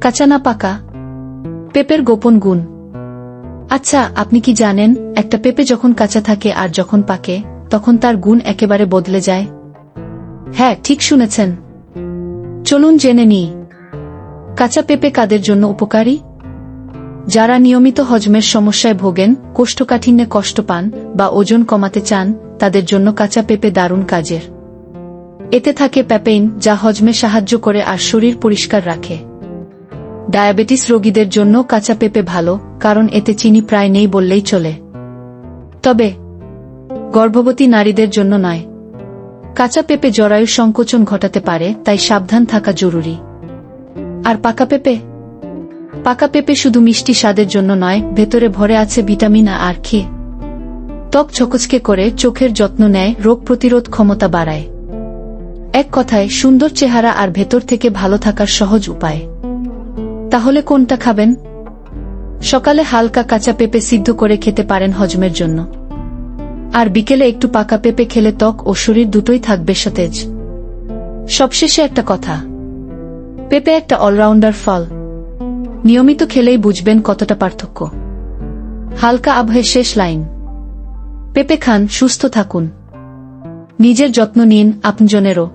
কাঁচা না পাকা? পেঁপের গোপন গুণ। আচ্ছা আপনি কি জানেন, একটা পেঁপে যখন কাঁচা থাকে আর যখন পাকে, তখন তার গুণ একেবারে বদলে যায়? হ্যাঁ ঠিক শুনেছেন। চলুন জেনে নিই। কাঁচা পেঁপে কাদের জন্য উপকারী? যারা নিয়মিত হজমের সমস্যায় ভোগেন, কোষ্ঠকাঠিন্যে কষ্ট পান বা ওজন কমাতে চান, তাদের জন্য কাঁচা পেঁপে দারুণ কাজের। এতে থাকে প্যাপেইন, যা হজমে সাহায্য করে আর শরীর পরিষ্কার রাখে। ডায়াবেটিস রোগীদের জন্য কাঁচা পেঁপে ভালো, কারণ এতে চিনি প্রায় নেই বললেই চলে। তবে, গর্ভবতী নারীদের জন্য নয়। কাঁচা পেঁপে জরায়ু সংকোচন ঘটাতে পারে, তাই সাবধান থাকা জরুরি। আর পাকা পেঁপে? পাকা পেঁপে শুধু মিষ্টি স্বাদের জন্য নয়, ভেতরে ভরে আছে ভিটামিন আর খেয়ে ত্বক ছকচকে করে চোখের যত্ন নেয়, রোগ প্রতিরোধ ক্ষমতা বাড়ায়। এক কথায়, সুন্দর চেহারা আর ভেতর থেকে ভালো থাকার সহজ উপায়। তাহলে কোনটা খাবেন? সকালে হালকা কাঁচা পেঁপে সিদ্ধ করে খেতে পারেন হজমের জন্য। আর বিকেলে একটু পাকা পেঁপে খেলে ত্বক ও শরীর দুটোই থাকবে সতেজ। সবশেষে একটা কথা। পেঁপে একটা অলরাউন্ডার ফল। নিয়মিত খেলেই বুঝবেন কতটা পার্থক্য। হালকা আবহে শেষ লাইন। পেঁপে খান, সুস্থ থাকুন। নিজের যত্ন নিন আপনজনেরও।